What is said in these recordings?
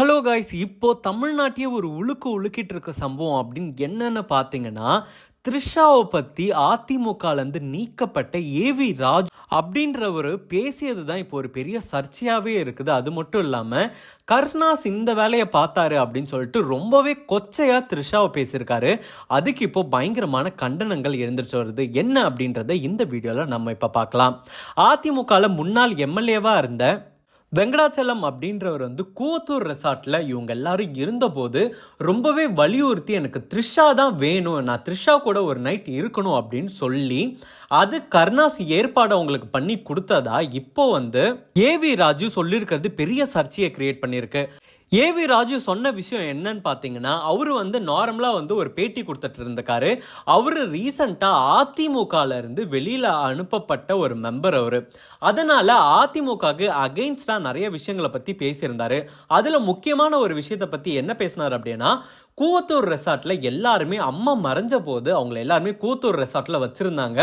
Hello guys இப்போ தமிழ்நாட்டையே ஒரு உழுக்கு உழுக்கிட்டு இருக்க சம்பவம் அப்படின்னு என்னென்னு பார்த்தீங்கன்னா த்ரிஷாவை பற்றி அதிமுகலேருந்து நீக்கப்பட்ட ஏவி ராஜ் அப்படின்றவர் பேசியது தான் இப்போ ஒரு பெரிய சர்ச்சையாகவே இருக்குது. அது மட்டும் இல்லாமல் கருணாஸ் இந்த வேலையை பார்த்தாரு அப்படின்னு சொல்லிட்டு ரொம்பவே கொச்சையாக த்ரிஷாவை பேசியிருக்காரு. அதுக்கு இப்போ பயங்கரமான கண்டனங்கள் எழுந்துருச்சு வருது. என்ன அப்படின்றத இந்த வீடியோவில் நம்ம இப்போ பார்க்கலாம். அதிமுகவில் முன்னாள் எம்எல்ஏவாக இருந்த வெங்கடாச்சலம் அப்படின்றவர் வந்து கூவத்தூர் ரெசார்ட்டில் இவங்க எல்லாரும் இருந்தபோது ரொம்பவே வலியுறுத்தி எனக்கு த்ரிஷா தான் வேணும் நான் த்ரிஷா கூட ஒரு நைட் இருக்கணும் அப்படின்னு சொல்லி அது கருணாஸ் ஏற்பாடு அவங்களுக்கு பண்ணி கொடுத்ததா இப்போ வந்து ஏ வி ராஜு சொல்லியிருக்கிறது பெரிய சர்ச்சையை கிரியேட் பண்ணியிருக்கு. ஏவி ராஜு சொன்ன விஷயம் என்னன்னு பார்த்தீங்கன்னா அவர் வந்து நார்மலாக வந்து ஒரு பேட்டி கொடுத்துட்டு இருந்திருக்காரு அவர் ரீசண்டாக அதிமுகலேருந்து வெளியில் அனுப்பப்பட்ட ஒரு மெம்பர் அவர். அதனால் அதிமுகவுக்கு அகெயின்ஸ்டாக நிறைய விஷயங்களை பற்றி பேசியிருந்தாரு. அதில் முக்கியமான ஒரு விஷயத்தை பற்றி என்ன பேசினார் அப்படின்னா கூவத்தூர் ரெசார்ட்டில் எல்லாருமே அம்மா மறைஞ்ச போது அவங்கள எல்லாருமே கூவத்தூர் ரெசார்ட்டில் வச்சுருந்தாங்க.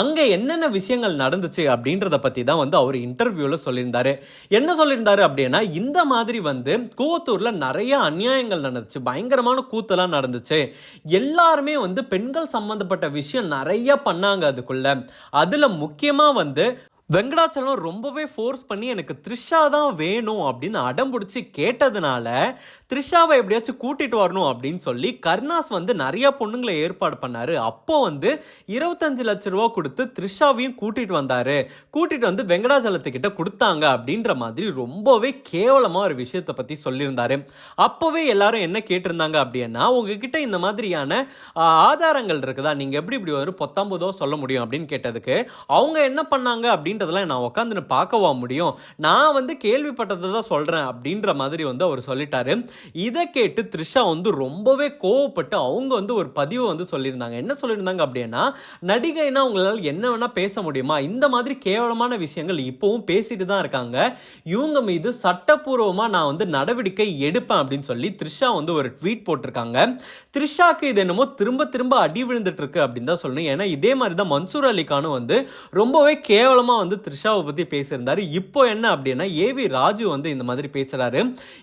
அங்கே என்னென்ன விஷயங்கள் நடந்துச்சு அப்படின்றத பற்றி தான் வந்து அவர் இன்டர்வியூவில் சொல்லியிருந்தாரு. என்ன சொல்லியிருந்தாரு அப்படின்னா இந்த மாதிரி வந்து கூவத்தூரில் நிறைய அநியாயங்கள் நடந்துச்சு. பயங்கரமான கூத்தெல்லாம் நடந்துச்சு. எல்லாருமே வந்து பெண்கள் சம்மந்தப்பட்ட விஷயம் நிறைய பண்ணாங்க அதுக்குள்ள. அதில் முக்கியமாக வந்து வெங்கடாச்சலம் ரொம்பவே ஃபோர்ஸ் பண்ணி எனக்கு த்ரிஷா தான் வேணும் அப்படின்னு அடம் பிடிச்சி கேட்டதுனால த்ரிஷாவை எப்படியாச்சும் கூட்டிட்டு வரணும் அப்படின்னு சொல்லி கர்ணாஸ் வந்து நிறைய பொண்ணுங்களை ஏற்பாடு பண்ணாரு. அப்போ வந்து இருபத்தஞ்சு லட்ச ரூபா கொடுத்து த்ரிஷாவையும் கூட்டிட்டு வந்தாரு. கூட்டிட்டு வந்து வெங்கடாச்சலத்துக்கிட்ட கொடுத்தாங்க அப்படின்ற மாதிரி ரொம்பவே கேவலமா ஒரு விஷயத்தை பத்தி சொல்லியிருந்தாரு. அப்போவே எல்லாரும் என்ன கேட்டிருந்தாங்க அப்படின்னா உங்ககிட்ட இந்த மாதிரியான ஆதாரங்கள் இருக்குதா? நீங்க எப்படி இப்படி ஒரு பொத்தாம்பதோ சொல்ல முடியும்? அப்படின்னு கேட்டதுக்கு அவங்க என்ன பண்ணாங்க அப்படின்னு அப்படின்றதெல்லாம் நான் உட்காந்துன்னு பார்க்கவா முடியும்? நான் வந்து கேள்விப்பட்டதை தான் சொல்றேன் அப்படின்ற மாதிரி வந்து அவர் சொல்லிட்டாரு. இதை கேட்டு த்ரிஷா வந்து ரொம்பவே கோவப்பட்டு அவங்க வந்து ஒரு பதிவை வந்து சொல்லியிருந்தாங்க. என்ன சொல்லியிருந்தாங்க அப்படின்னா நடிகைனா உங்களால் என்ன வேணால் பேச முடியுமா? இந்த மாதிரி கேவலமான விஷயங்கள் இப்போவும் பேசிட்டு தான் இருக்காங்க. இவங்க மீது சட்டப்பூர்வமாக நான் வந்து நடவடிக்கை எடுப்பேன் அப்படின்னு சொல்லி த்ரிஷா வந்து ஒரு ட்வீட் போட்டிருக்காங்க. த்ரிஷாக்கு இது என்னமோ திரும்ப திரும்ப அடி விழுந்துட்டு இருக்கு அப்படின்னு தான் சொல்லணும். ஏன்னா இதே மாதிரி தான் மன்சூர் அலிகானும் வந்து ரொம்பவே கேவலமா வந்து த்ரிஷாவை பற்றி பேசியிருந்தார். இப்போ என்ன அப்படின்னா ஏவி ராஜு வந்து இந்த மாதிரி பேசுறாரு.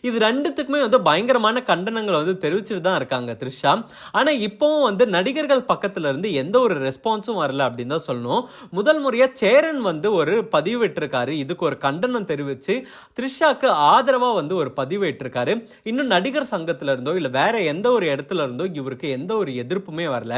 இது ரெண்டுத்துக்குமே வந்து பயங்கரமான கண்டனங்களை வந்து தெரிவிச்சுட்டு தான் இருக்காங்க த்ரிஷா. ஆனா இப்போவும் வந்து நடிகர்கள் பக்கத்துல இருந்து எந்த ஒரு ரெஸ்பான்ஸும் வரல அப்படின்னு தான் சொல்லணும். முதல் முறையாக சேரன் வந்து ஒரு பதிவு விட்டிருக்காரு இதுக்கு ஒரு கண்டனம் தெரிவிச்சு த்ரிஷாக்கு ஆதரவா வந்து ஒரு பதிவு விட்டிருக்காரு இன்னும் நடிகர் சங்கத்துல இருந்தோ இல்ல வேற எந்த ஒரு இடத்துல இருந்தோ இவருக்கு எந்த ஒரு எதிர்ப்புமே வரல.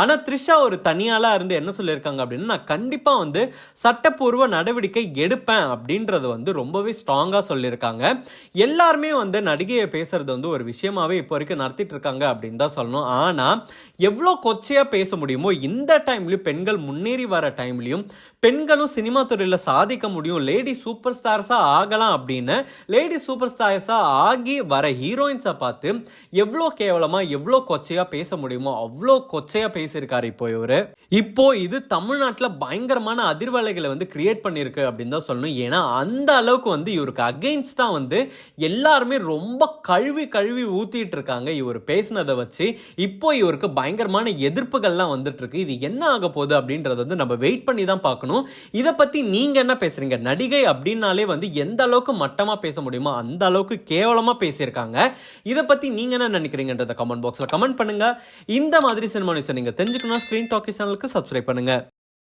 ஆனா த்ரிஷா ஒரு தனியாளா இருந்து என்ன சொல்லியிருக்காங்க அப்படின்னா நான் கண்டிப்பா வந்து சட்டப்பூர்வ நடவடிக்கை எடுப்பேன் அப்படின்றது வந்து ரொம்பவே ஸ்ட்ராங்கா சொல்லியிருக்காங்க. எல்லாருமே வந்து நடிகையை பேசுறது வந்து ஒரு விஷயமாவே இப்போ வரைக்கும் நடத்திட்டு இருக்காங்க அப்படின்னு தான் சொல்லணும். ஆனா எவ்வளோ கொச்சையா பேச முடியுமோ இந்த டைம்லயும் பெண்கள் முன்னேறி வர டைம்லயும் பெண்களும் சினிமா துறையில சாதிக்க முடியும். லேடி சூப்பர் ஸ்டார்ஸாக ஆகலாம் அப்படின்னு லேடி சூப்பர் ஸ்டார்ஸா ஆகி வர ஹீரோயின்ஸை பார்த்து எவ்வளோ கேவலமா எவ்வளோ கொச்சையா பேச முடியுமோ அவ்வளோ கொச்சையா பேசியிருக்காரு இப்போ இவர். இப்போ இது தமிழ்நாட்டில் பயங்கரமான அதிர்வலைகளை வந்து கிரியேட் பண்ணியிருக்கு அப்படின்னு தான் சொல்லணும். ஏன்னா அந்த அளவுக்கு வந்து இவருக்கு அகெயின்ஸ்டாக வந்து எல்லாருமே ரொம்ப கழுவி கழுவி ஊற்றிட்டு இருக்காங்க. இவர் பேசினதை வச்சு இப்போ இவருக்கு பயங்கரமான எதிர்ப்புகள்லாம் வந்துட்டுருக்கு இது என்ன ஆக போகுது அப்படின்றத வந்து நம்ம வெயிட் பண்ணி தான் பார்க்கணும். இதை பற்றி நீங்கள் என்ன பேசுகிறீங்க நடிகை அப்படின்னாலே வந்து எந்த அளவுக்கு மட்டமாக பேச முடியுமோ அந்த அளவுக்கு கேவலமாக பேசியிருக்காங்க. இதை பற்றி நீங்கள் என்ன நினைக்கிறீங்கன்றத கமெண்ட் பாக்ஸில் கமெண்ட் பண்ணுங்க. இந்த மாதிரி சினிமா நியூஸ் நீங்கள் தெரிஞ்சுக்கணும் ஸ்க்ரீன் டாக்கி சேனலுக்கு சப்ஸ்கிரைப் பண்ணுங்கள்